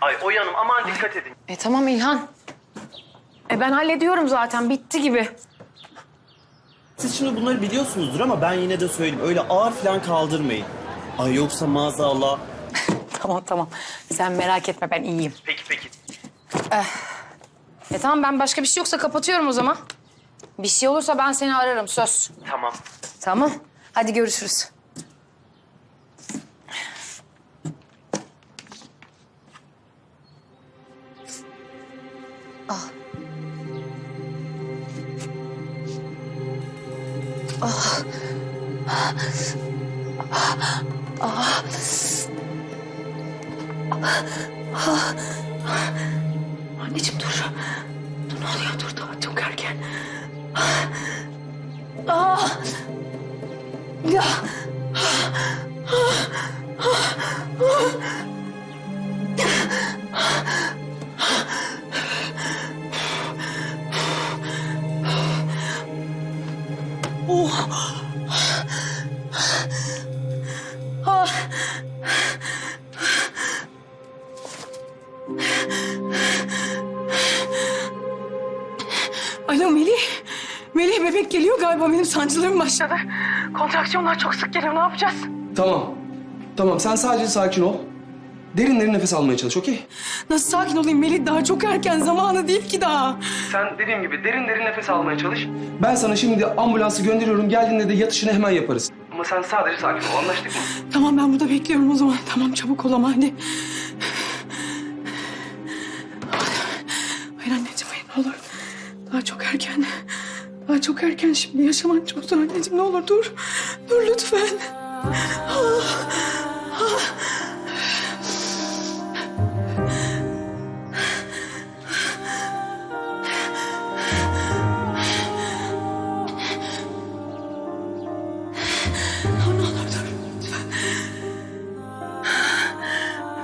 Ay Oya Hanım aman dikkat edin. E tamam İlhan. E ben hallediyorum zaten bitti gibi. Siz şimdi bunları biliyorsunuzdur ama ben yine de söyleyeyim. Öyle ağır falan kaldırmayın. Ay yoksa maazallah. Tamam tamam. Sen merak etme ben iyiyim. Peki peki. E tamam ben başka bir şey yoksa kapatıyorum o zaman. Bir şey olursa ben seni ararım söz. Tamam. Tamam. Hadi görüşürüz. Anneciğim dur. Dur ne oluyor? Dur daha çok erken. Aa! Ya! Alo Melih. Melih bebek geliyor galiba benim sancılarım başladı. Kontraksiyonlar çok sık geliyor ne yapacağız? Tamam. Tamam sen sadece sakin ol. Derin derin nefes almaya çalış okey? Nasıl sakin olayım Melih daha çok erken zamanı değil ki daha. Sen dediğim gibi derin derin nefes almaya çalış. Ben sana şimdi ambulansı gönderiyorum. Geldiğinde de yatışını hemen yaparız. Ama sen sadece sakin ol anlaştık mı? Tamam ben burada bekliyorum o zaman. Tamam çabuk ol ama hadi. Hayır anneciğim hayır ne olur. Daha çok erken. Daha çok erken şimdi yaşaman çok zor anneciğim ne olur dur. Dur lütfen. Dur lütfen.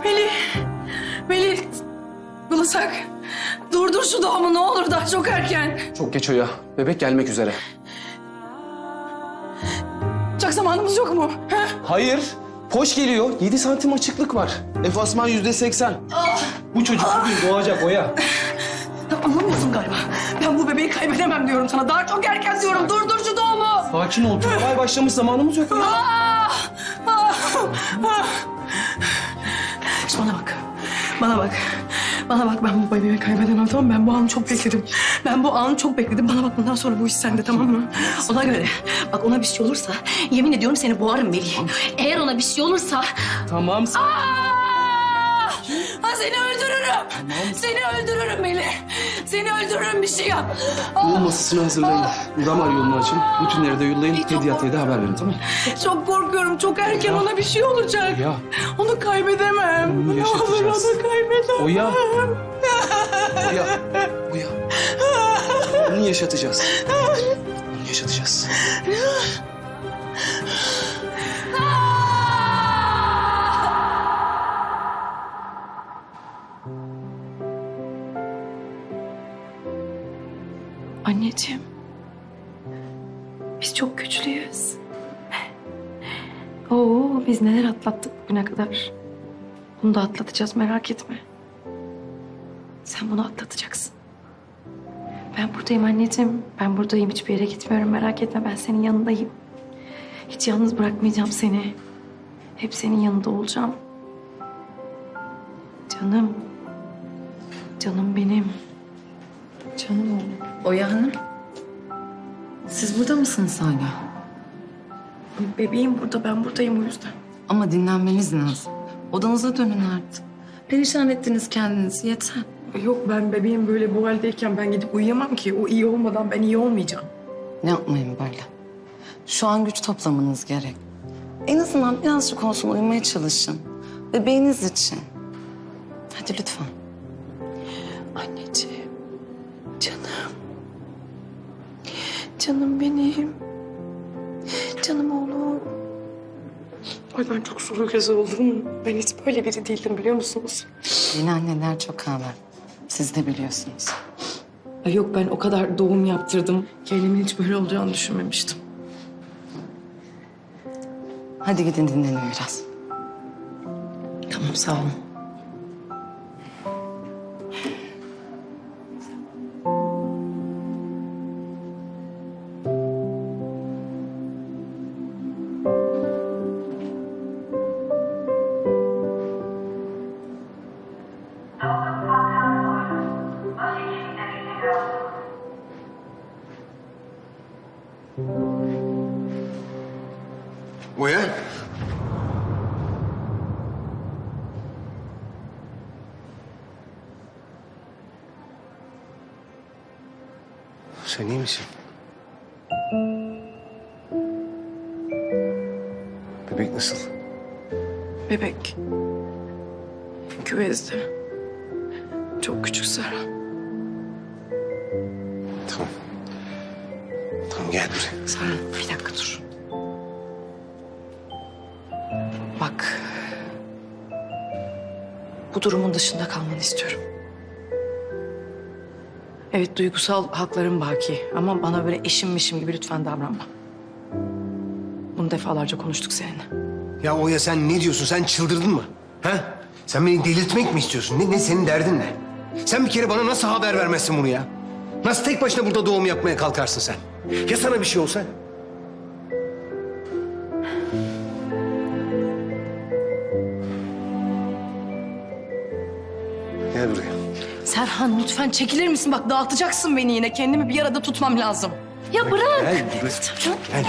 Melih. Melih. Bulasak. Durdur şu doğumu ne olur daha çok erken. Çok geç o ya. Bebek gelmek üzere. Çok zamanımız yok mu? Ha? Hayır. Poş geliyor. 7 santim açıklık var. Enfasman yüzde seksen. Bu çocuk bugün doğacak Oya. Anlamıyorsun galiba. Ben bu bebeği kaybedemem diyorum sana. Daha çok erken diyorum. Durdur şu doğumu. Sakin ol. Olay başlamış zamanımız yok. Ah! Ah! Ah! Şu bana bak. Bana bak. Bana bak ben bu bebeği kaybedemem tamam mı? Ben bu anı çok bekledim. Ben bu anı çok bekledim. Bana bak bundan sonra bu iş sende tamam mı? Ona göre. Bak ona bir şey olursa yemin ediyorum seni boğarım Melih. Eğer ona bir şey olursa Tamam. Aa! Ha seni öldürürüm. Seni öldürürüm Melih. Seni öldürürüm bir şey yap. Doğum masasını hazırlayın. Damar yolunu açın. Bütünleri de yollayın. Pediatriye de haber verin tamam mı? Çok korkuyorum. Çok erken ona bir şey olacak. Ya. Onu kaybedemem. Onu ne olur yaşatacağız. onu kaybedemem. Oya. Oya. Oya. Onu yaşatacağız. Onu yaşatacağız. Anneciğim. Biz çok güçlüyüz. Oo, biz neler atlattık bugüne kadar. Bunu da atlatacağız merak etme. Sen bunu atlatacaksın. Ben buradayım anneciğim. Ben buradayım. Hiçbir yere gitmiyorum. Merak etme. Ben senin yanındayım. Hiç yalnız bırakmayacağım seni. Hep senin yanında olacağım. Canım. Canım benim. Canım oğlum. Oya Hanım. Siz burada mısınız hala? Bebeğim burada. Ben buradayım o yüzden. Ama dinlenmeniz lazım. Odanıza dönün artık. Perişan ettiniz kendinizi yeter. Yok ben bebeğim böyle bu haldeyken ben gidip uyuyamam ki. O iyi olmadan ben iyi olmayacağım. Ne yapmayın böyle. Şu an güç toplamanız gerek. En azından birazcık olsun uyumaya çalışın. Bebeğiniz için. Hadi lütfen. Canım benim. Canım oğlum. Ay ben çok sulu göz oldum. Ben hiç böyle biri değildim biliyor musunuz? Yeni anneler çok ağlar. Siz de biliyorsunuz. Ay yok ben o kadar doğum yaptırdım. Kendimin hiç böyle olacağını düşünmemiştim. Hadi gidin dinlenin biraz. Tamam sağ olun. Sen iyi misin? Bebek nasıl? Bebek. Küvezde. Çok küçük Serhan. Tamam. Tamam gel buraya. Serhan bir dakika dur. Bak. Bu durumun dışında kalmanı istiyorum. Evet duygusal haklarım baki ama bana böyle eşimmişim gibi lütfen davranma. Bunu defalarca konuştuk seninle. Ya Oya sen ne diyorsun? Sen çıldırdın mı? Ha? Sen beni delirtmek mi istiyorsun? Ne, ne senin derdin ne? Sen bir kere bana nasıl haber vermezsin bunu ya? Nasıl tek başına burada doğum yapmaya kalkarsın sen? Ya sana bir şey olsa? Serhan lütfen çekilir misin? Bak dağıtacaksın beni yine. Kendimi bir arada tutmam lazım. Ya bırak. Gel buraya. Gel.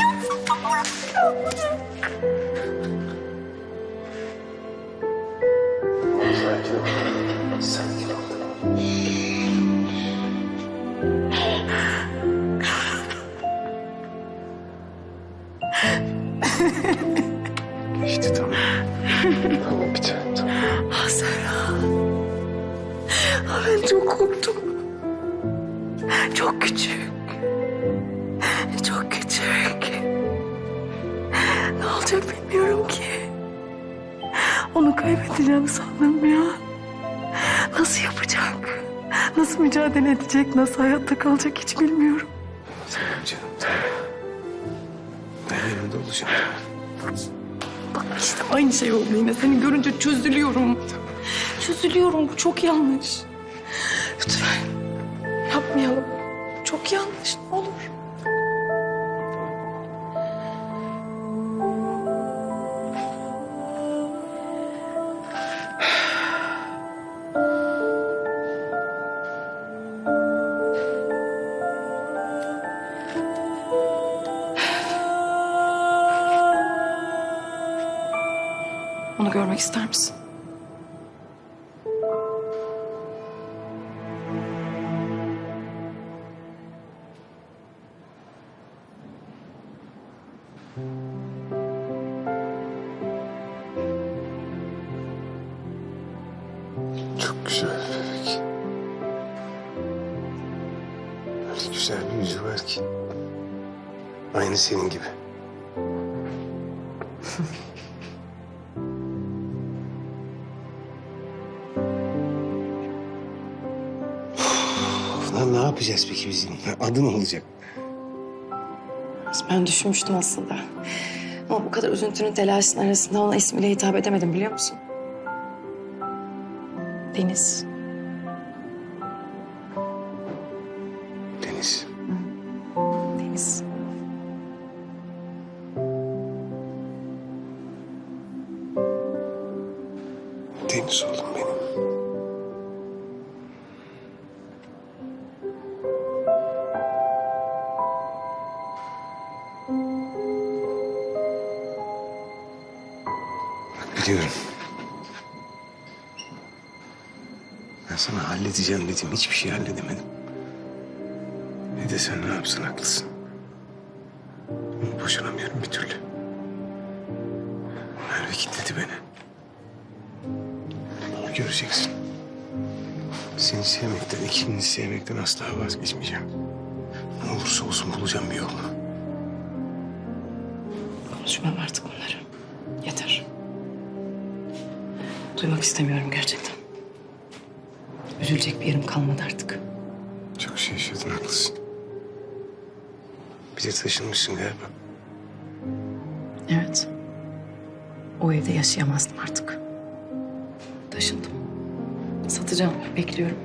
Sakin ol. Sakin ol. İşte tamam. Tamam bir tane tamam. Ah. Ben çok korktum. Çok küçük. Çok küçük. Ne olacak bilmiyorum ki. Onu kaybedeceğim sandım ya. Nasıl yapacak? Nasıl mücadele edecek? Nasıl hayatta kalacak hiç bilmiyorum. Tamam canım tamam. Ben yanında olacağım. Bak işte aynı şey oldu yine. Seni görünce çözülüyorum. Çözülüyorum. Bu çok yanlış. Lütfen yapmayalım. Çok yanlış. Ne olur. Onu görmek ister misin? Çok güzel bebek. Öyle güzel bir yüzü var ki. Aynı senin gibi. Lan ne yapacağız peki bizim? Adı ne olacak? Ben düşünmüştüm aslında. Ama bu kadar üzüntünün telaşının arasında ona ismiyle hitap edemedim biliyor musun? Deniz. Deniz. Deniz. Deniz oğlum benim. Sana halledeceğim dedim. Hiçbir şey halledemedim. Ne desen ne yapsan haklısın. Ama boşanamıyorum bir türlü. Merve kilitledi beni. Ama göreceksin. Seni sevmekten, ikimizi sevmekten asla vazgeçmeyeceğim. Ne olursa olsun bulacağım bir yolunu. Konuşmam artık bunları. Yeter. Duymak istemiyorum gerçekten. Üzülecek bir yerim kalmadı artık. Çok şey yaşadın, haklısın. Bir de taşınmışsın galiba. Evet. O evde yaşayamazdım artık. Taşındım. Satacağım. Bekliyorum.